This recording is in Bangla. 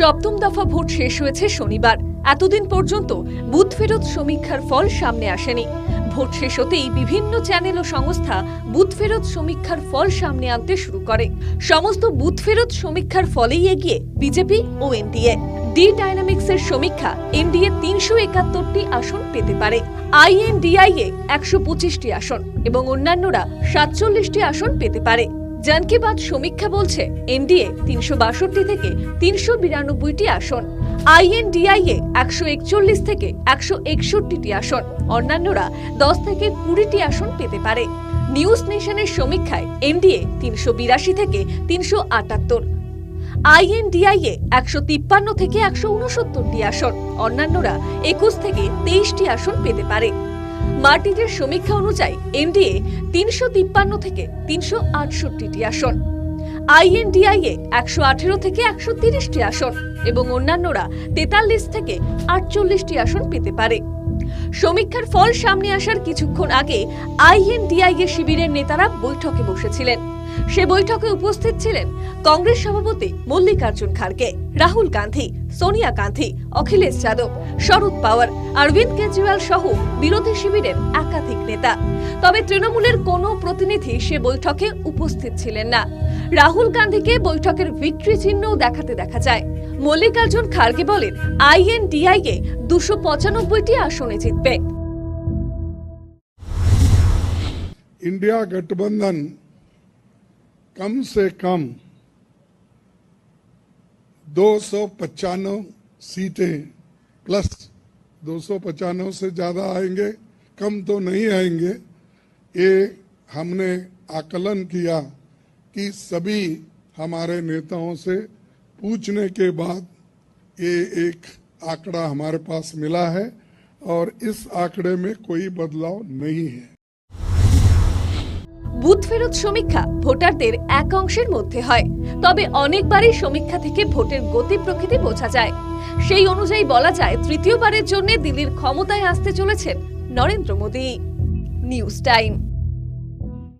সপ্তম দফা ভোট শেষ হয়েছে শনিবার। এতদিন পর্যন্ত বুথ ফেরত সমীক্ষার ফল সামনে আসেনি। ভোট শেষ হতেই বিভিন্ন চ্যানেল ও সংস্থা বুথ ফেরত সমীক্ষার ফল সামনে আনতে শুরু করে। সমস্ত বুথ ফেরত সমীক্ষার ফলেই এগিয়ে বিজেপি ও এনডিএ। ডি ডাইনামিক্সের সমীক্ষা এনডিএ তিনশো একাত্তরটি আসন পেতে পারে। আইএনডিআই এ একশো পঁচিশটি আসন এবং অন্যান্যরা সাতচল্লিশটি আসন পেতে পারে। জানকিবাদ সমীক্ষা বলছে, এনডিএ তিনশো বাষট্টি থেকে তিনশো বিরানব্বইটি আসন, আইএনডিআইএ একশো একচল্লিশ থেকে একশো একষট্টিটি আসন, অন্যান্যরা দশ থেকে কুড়িটি আসন পেতে পারে। নিউজ নেশনের সমীক্ষায় এনডিএ তিনশো বিরাশি থেকে তিনশো আটাত্তর, আইএনডিআইএ একশো তিপ্পান্ন থেকে একশো উনসত্তরটি আসন, অন্যান্যরা একুশ থেকে তেইশটি আসন পেতে পারে। মার্টিনের সমীক্ষা অনুযায়ী, এনডিএ তিনশো তিপ্পান্ন থেকে তিনশো আটষট্টিটি আসন। আইএনডিআই এ একশো আঠেরো থেকে একশো তিরিশটি আসন এবং অন্যান্যরা তেতাল্লিশ থেকে আটচল্লিশটি আসন পেতে পারে। সমীক্ষার ফল সামনে আসার কিছুক্ষণ আগে আইএনডিআই এ শিবিরের নেতারা বৈঠকে বসেছিলেন। সে বৈঠকে উপস্থিত ছিলেন কংগ্রেস সভাপতি মল্লিকার্জুন খাড়গে রাহুল গান্ধী সোনিয়া গান্ধী অখিলেশ যাদব শরদ পাওয়ার অরবিন্দ কেজরিওয়াল সহ বিরোধী শিবিরের একাধিক নেতা তবে তৃণমূলের কোনো প্রতিনিধি সে বৈঠকে উপস্থিত ছিলেন না রাহুল গান্ধীকে বৈঠকের ভিক্টরি চিহ্নও দেখাতে দেখা যায় মল্লিকার্জুন খাড়গে বলেন আইএনডিআইএ দুশো পঁচানব্বইটি আসনে জিতবে इंडिया गठबंधन कम से कम दो सौ सीटें प्लस दो सौ से ज़्यादा आएँगे, कम तो नहीं आएँगे। ये हमने आकलन किया कि सभी हमारे नेताओं से पूछने के बाद ये एक आंकड़ा हमारे पास मिला है और इस आंकड़े में कोई बदलाव नहीं है। বুথ ফেরত সমীক্ষা ভোটারদের এক অংশের মধ্যে হয়। তবে অনেকবারই সমীক্ষা থেকে ভোটের গতি প্রকৃতি বোঝা যায়। সেই অনুযায়ী বলা যায়, তৃতীয়বারের জন্য দিল্লির ক্ষমতায় আসতে চলেছেন নরেন্দ্র মোদী। News time.